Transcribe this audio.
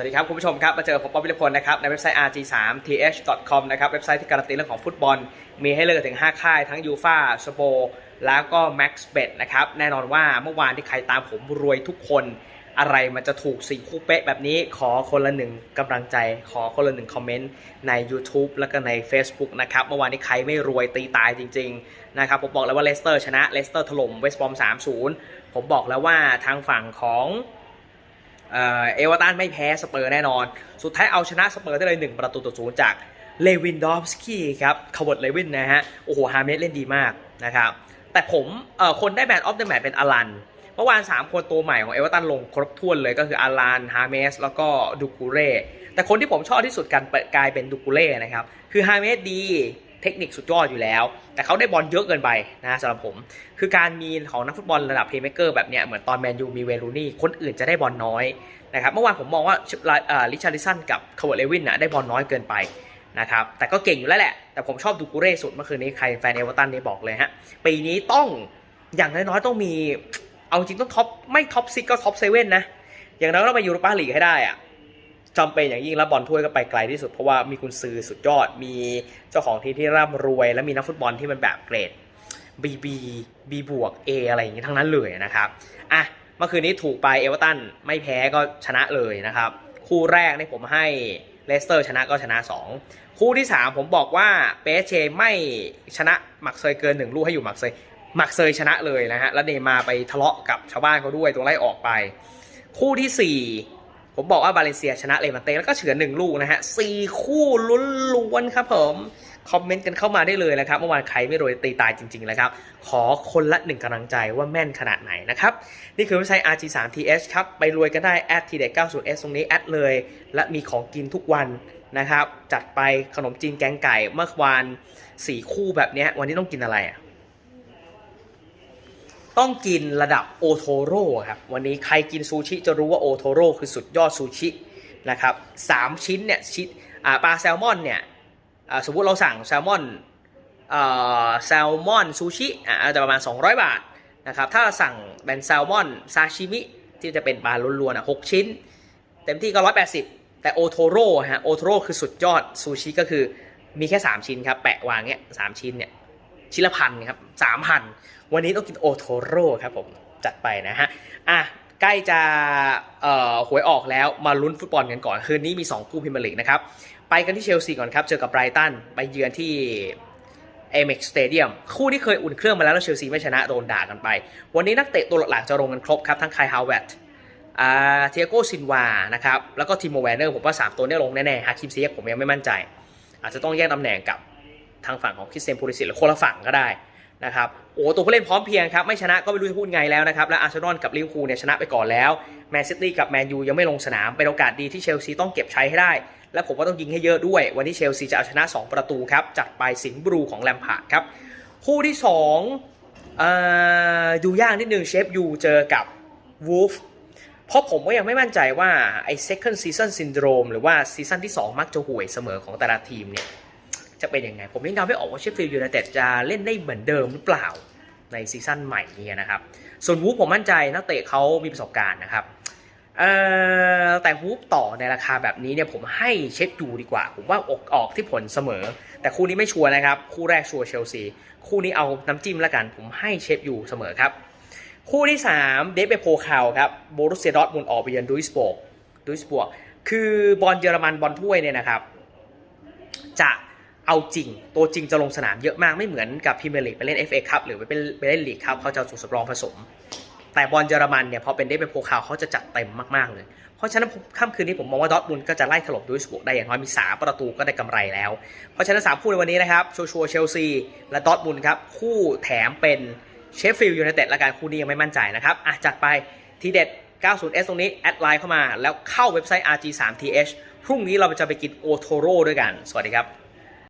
วัสดีครับ คุณผู้ชมครับ มาเจอผมป๊อบวิรพลนะครับ ในเว็บไซต์ rg3th.com นะครับ เว็บไซต์ที่การันตีเรื่องของฟุตบอล มีให้เลือกถึง 5 ค่าย ทั้งยูฟาสโปแล้วก็ MaxBet นะครับ แน่นอนว่าเมื่อวานที่ใครตามผมรวยทุกคน อะไรมันจะถูกสี่คู่เป๊ะแบบนี้ขอคนละหนึ่งกำลังใจ ขอคนละหนึ่งคอมเมนต์ใน YouTube แล้วก็ใน Facebook นะครับ เมื่อวานนี้ใครไม่รวยตีตายจริง ๆ นะครับ ผมบอกแล้วว่าเลสเตอร์ชนะเลสเตอร์ถล่มเวสต์บอม 3-0 ผมบอกแล้วว่าทางฝั่งของ เอเวอร์ตันไม่แพ้สเปอร์แน่นอน สุดท้ายเอาชนะสเปอร์ได้เลย 1 ประตูต่อศูนย์จากเลวินดอฟสกี้ครับคาร์บอดเลวินนะฮะ โอ้โห ฮาเมสเล่นดีมากนะครับ แต่ผมเอ่อคนได้แมตช์ออฟเดอะแมตช์เป็นอลัน เมื่อวาน 3 คนตัวใหม่ของเอเวอร์ตันลงครบถ้วนเลยก็คืออารัน ฮาเมส แล้วก็ดูกูเร่ แต่คนที่ผมชอบที่สุดกันกลายเป็นดูกูเร่นะครับ คือฮาเมสดี เทคนิคสุดยอดอยู่แล้ว แต่เขาได้บอลเยอะเกินไปนะสำหรับผม คือการมีของนักฟุตบอลระดับเพย์เมเกอร์แบบเนี้ยเหมือนตอนแมนยูมีเวลูนี่คนอื่นจะได้บอลน้อยนะครับเมื่อวานผมมองว่าลิชาร์ดิสันกับคาร์วเลวินนะได้บอลน้อยเกินไปนะครับแต่ก็เก่งอยู่แล้วแหละ แต่ผมชอบดูกูเร่สุดเมื่อคืนนี้ใครแฟนเอเวอร์ตันนี่บอกเลยฮะปีนี้ต้องอย่างน้อยๆต้องมีเอาจริงต้องท็อปไม่ท็อปซิกก็ท็อปเซเว่นนะอย่างน้อยต้องไปยูโรปาลีกให้ได้อะ จำเป็นอย่างยิ่งแล้วบอลถ้วยก็ไปไกลที่สุดเพราะว่ามีคุณซื้อสุดยอด มีเจ้าของทีมที่ร่ำรวย และมีนักฟุตบอลที่มันแบบเกรด B B B บวก A อะไรอย่างงี้ทั้งนั้นเลยนะครับอะเมื่อคืนนี้ถูกไปเอเวอร์ตันไม่แพ้ก็ชนะเลยนะครับ คู่แรกนี่ผมให้เลสเตอร์ชนะก็ชนะ 2 คู่ที่ 3 ผมบอกว่าเปเชไม่ชนะหมักเซยเกิน1ลูกให้อยู่หมักเซยหมักเซยชนะเลยนะฮะแล้วเนยมาไปทะเลาะกับชาวบ้านเขาด้วยตัวไล่ออกไป คู่ทีสี่4 ผมบอกว่าบาเลนเซียชนะเลมันเต้แล้วก็เฉือนหนึ่งลูกนะฮะสี่คู่ล้วนๆครับผมคอมเมนต์กันเข้ามาได้เลยนะครับเมื่อวานใครไม่รวยตีตายจริงๆแล้วครับ ขอคนละหนึ่งกำลังใจว่าแม่นขนาดไหนนะครับ นี่คือเว็บไซต์ RG3TH ครับ ไปรวยกันได้แอดทีเด็ด 90S ตรงนี้แอดเลย และมีของกินทุกวันนะครับ จัดไปขนมจีนแกงไก่เมื่อวานสี่คู่แบบนี้วันนี้ต้องกินอะไรอะ ต้องกินระดับโอโทโร่ครับวันนี้ใครกินซูชิจะรู้ว่าโอโทโร่คือสุดยอดซูชินะครับสามชิ้นเนี่ยชิ้นปลาแซลมอนเนี่ยสมมติเราสั่งแซลมอนแซลมอนซูชิอ่าจะประมาณ 200 บาทนะครับถ้าสั่งเป็นแซลมอนซาชิมิที่จะเป็นปลาล้วนๆอะหกชิ้น เต็มที่ก็ 180 แต่โอโทโร่ฮะโอโทโร่คือสุดยอดซูชิก็คือมีแค่ 3 ชิ้นครับ แปะวางเนี้ยสามชิ้นเนี่ย ชิลพันครับสามพันวันนี้ต้องกินโอโทโร่ครับผมจัดไปนะฮะอะใกล้จะหวยออกแล้วมาลุ้นฟุตบอลกันก่อน คืนนี้มี 2 คู่พรีเมียร์ลีกนะครับ ไปกันที่เชลซีก่อนครับ เจอกับไบรตัน ไปเยือนที่เอเม็กสเตเดียมคู่ที่เคยอุ่นเครื่องมาแล้วแล้วเชลซีไม่ชนะโดนด่ากันไป วันนี้นักเตะตัวหลักๆจะลงกันครบครับ ทั้งไคฮาวเวตอ่าเทียโกซินวานะครับแล้วก็ทีโมแวนเนอร์ผมว่า 3 ตัวเนี้ลงแน่ๆฮาคิมเซียกผมยังไม่มั่นใจ อาจจะต้องแยกตำแหน่งกับ ทางฝั่งของคริสเซนพูลิสิตหรือคนละฝั่งก็ได้นะครับโอ้ตัวผู้เล่นพร้อมเพียงครับ ไม่ชนะก็ไม่รู้จะพูดไงแล้วนะครับ และอาร์เซนอลกับลิเวอร์พูลเนี่ยชนะไปก่อนแล้วแมนซิตี้กับแมนยูยังไม่ลงสนาม เป็นโอกาสดีที่เชลซีต้องเก็บใช้ให้ได้ และผมว่าต้องยิงให้เยอะด้วย วันนี้เชลซีจะเอาชนะ 2 ประตูครับ จัดไปสิงห์บลูของแลมพาร์ดครับ คู่ที่2เอ่อดูยากนิดนึงเชฟยูเจอกับวูฟเพราะผมก็ยังไม่มั่นใจว่าไอ้ second season syndrome หรือว่าซีซั่นที่ 2 มักจะห่วยเสมอของแต่ละทีมเนี่ย จะเป็นยังไง ผมยังเดาไม่ออกว่าเชฟฟิลด์ยูไนเต็ดจะเล่นได้เหมือนเดิมหรือเปล่าในซีซั่นใหม่นี้นะครับ ส่วนวูฟผมมั่นใจนักเตะเขามีประสบการณ์นะครับแต่วูฟต่อในราคาแบบนี้เนี่ยผมให้เชฟยูดีกว่า ผมว่าออกออกที่ผลเสมอ แต่คู่นี้ไม่ชัวร์นะครับ คู่แรกชัวร์เชลซีคู่นี้เอาน้ำจิ้มแล้วกัน ผมให้เชฟยูเสมอครับ คู่ที่ 3 เดฟเบโพคาวครับโบรุสเซียดอร์ทมุนออกไปเยือนดูอิสบวกดูอิสบวกคือบอลเยอรมันบอลถ้วยเนี่ยนะครับ จะ เอาจริง ตัวจริงจะลงสนามเยอะมากไม่เหมือนกับพรีเมียร์ลีกไปเล่น FA คัพหรือไปเป็นไปเล่นลีกครับเขาจะสูตรสำรองผสม แต่บอลเยอรมันเนี่ยพอเป็นเดฟเบโพคาวเขาจะจัดเต็มมากๆเลย เพราะฉะนั้นค่ำคืนนี้ผมมองว่าดอทมุนก็จะไล่ถล่มดูอิสบวกได้อย่างน้อยมีสามประตูก็ได้กำไรแล้ว เพราะฉะนั้นสามคู่ในวันนี้นะครับชัวร์เชลซีและดอทมุนครับคู่แถมเป็นเชฟฟิลด์ยูไนเต็ดละกันคู่นี้ยังไม่มั่นใจนะครับอะจัดไปทีเด็ด 90S ตรงนี้ แอดไลน์เข้ามา แล้วเข้าเว็บไซต์ RG3TH พรุ่งนี้เราจะไปกินโอโทโร่ด้วยกัน สวัสดีครับ